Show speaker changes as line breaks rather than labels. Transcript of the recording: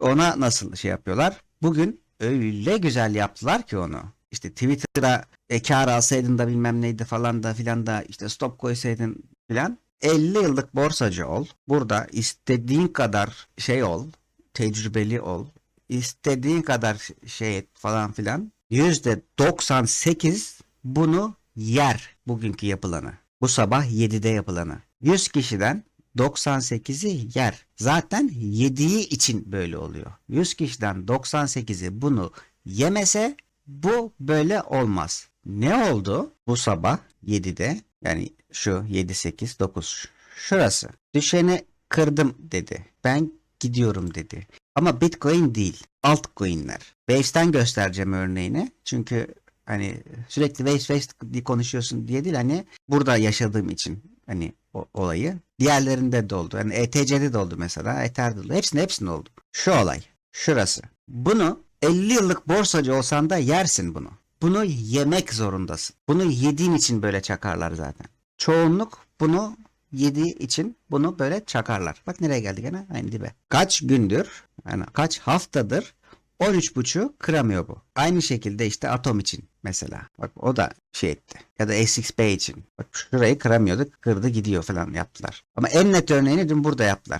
Ona nasıl şey yapıyorlar? Bugün öyle güzel yaptılar ki onu. İşte Twitter'a e, kar alsaydın da bilmem neydi falan da filan da işte stop koysaydın filan. 50 yıllık borsacı ol. Burada istediğin kadar şey ol. Tecrübeli ol. istediğin kadar şey et falan filan. %98 bunu yer bugünkü yapılanı. Bu sabah 7'de yapılanı. 100 kişiden 98'i yer. Zaten yediği için böyle oluyor. 100 kişiden 98'i bunu yemese bu böyle olmaz. Ne oldu bu sabah 7'de? Yani şu 7 8 9 şurası. Düşeni kırdım dedi. Ben gidiyorum dedi. Ama Bitcoin değil. Altcoin'ler. Wave'den göstereceğim örneğini. Çünkü hani sürekli Waves Waves konuşuyorsun diye değil hani burada yaşadığım için hani o olayı. Diğerlerinde de oldu. Yani ETC'de de oldu mesela. Ether'de de oldu. Hepsinde hepsinde oldu. Şu olay. Şurası. Bunu 50 yıllık borsacı olsan da yersin bunu. Bunu yemek zorundasın. Bunu yediğin için böyle çakarlar zaten. Çoğunluk bunu yediği için bunu böyle çakarlar. Bak nereye geldi gene? Aynı dibe. Kaç gündür, yani kaç haftadır 13.5'u kıramıyor bu. Aynı şekilde işte Atom için mesela. Bak o da şey etti. Ya da SXP için. Bak şurayı kıramıyordu. Kırdı gidiyor falan yaptılar. Ama en net örneğini dün burada yaptılar.